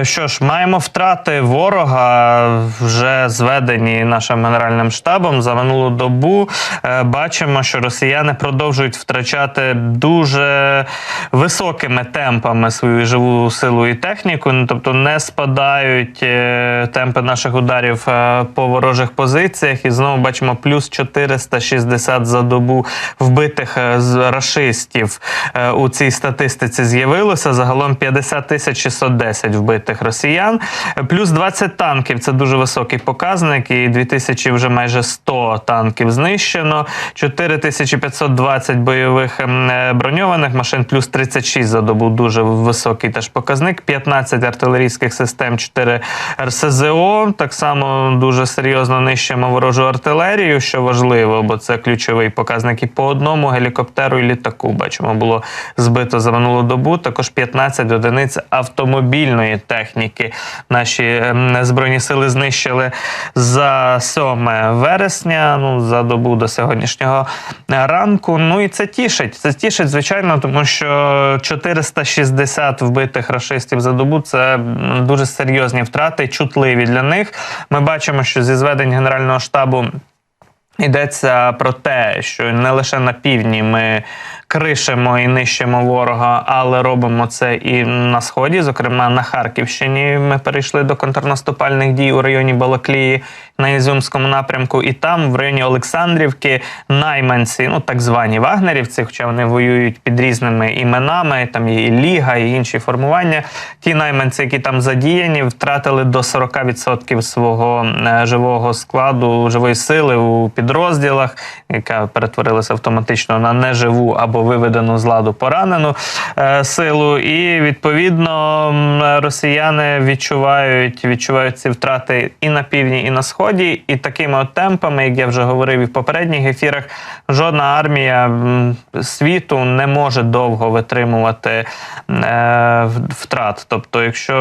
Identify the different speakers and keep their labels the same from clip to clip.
Speaker 1: Е, Що ж, маємо втрати ворога вже зведені нашим генеральним штабом за минулу добу. Е, Бачимо, що росіяни продовжують втрачати дуже високими темпами свою живу силу і техніку. Ну, тобто не спадають е, темпи наших ударів по ворожих позиціях. І знову бачимо плюс 460 за добу вбитих рашистів у цій статистиці з'явилося. Загалом 50 тисяч 610 вбитих росіян, Е, плюс 20 танків. Це дуже високий показник. І 2000 вже майже 100 танків знищено. 4520 бойових ем, е, броньованих машин, плюс 36 за добу. Дуже високий теж показник. 15 артилерійських систем, 4 РСЗО. Так само дуже серйозно нищимо ворожу артилерію, що важливо, бо це ключовий показник. І по одному гелікоптеру і літаку бачимо, було збито за минулу добу. Також 15 одиниць автомобільної. Наші ем, збройні сили знищили за 7 вересня. Ну за добу до сьогоднішнього ранку. Ну і це тішить. Це тішить, звичайно, тому що 460 вбитих рашистів за добу це дуже серйозні втрати, чутливі для них. Ми бачимо, що зі зведень Генерального штабу. Йдеться про те, що не лише на півдні ми кришимо і нищимо ворога, але робимо це і на сході. Зокрема, на Харківщині ми перейшли до контрнаступальних дій у районі Балаклії на Ізюмському напрямку, і там, в районі Олександрівки, найманці, ну так звані вагнерівці, хоча вони воюють під різними іменами, там є і Ліга, і інші формування. Ті найманці, які там задіяні, втратили до 40% свого е, живого складу, живої сили у підрозділах, яка перетворилася автоматично на неживу або виведену з ладу поранену е, силу. І відповідно росіяни відчувають, відчувають ці втрати і на півдні, і на сході. І такими от темпами, як я вже говорив і в попередніх ефірах, жодна армія світу не може довго витримувати е, втрат. Тобто, якщо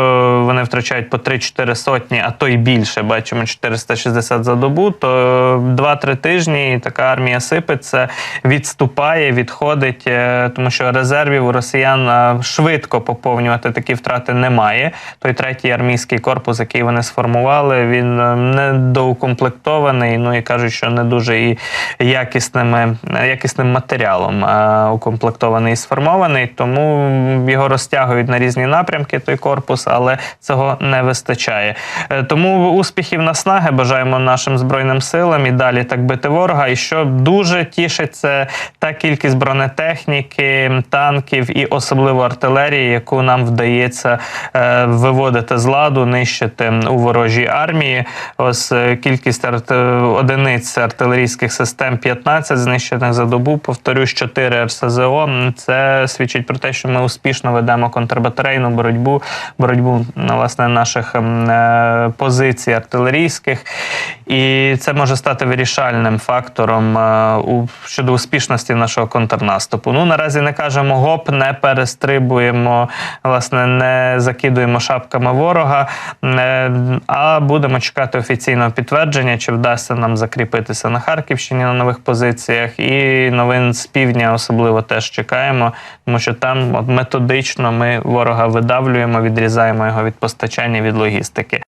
Speaker 1: вони втрачають по 3-4 сотні, а то й більше, бачимо 460 за добу, то 2-3 тижні така армія сипеться, відступає, відходить, е, тому що резервів у росіян е, швидко поповнювати такі втрати немає. Той третій армійський корпус, який вони сформували, він е, не доукомплектований. Ну і кажуть, що не дуже і якісними, якісним матеріалом укомплектований і сформований, тому його розтягують на різні напрямки. Той корпус, але цього не вистачає. Е, Тому успіхів наснаги бажаємо нашим збройним силам і далі так бити ворога. І що дуже тішить, це та кількість бронетехніки, танків і особливо артилерії, яку нам вдається е, виводити з ладу, нищити у ворожій армії. Ось кількість одиниць артилерійських систем 15 знищених за добу. Повторюсь, 4 РСЗО. Це свідчить про те, що ми успішно ведемо контрбатарейну боротьбу, боротьбу ну, власне наших е, позицій артилерійських, і це може стати вирішальним фактором е, щодо успішності нашого контрнаступу. Ну наразі не кажемо гоп, не перестрибуємо, власне, не закидуємо шапками ворога, е, а будемо чекати офіційного підтвердження, чи вдасться нам закріпитися на Харківщині на нових позиціях. І новин з півдня особливо теж чекаємо, тому що там от методично ми ворога видавлюємо, відрізаємо його від постачання від логістики.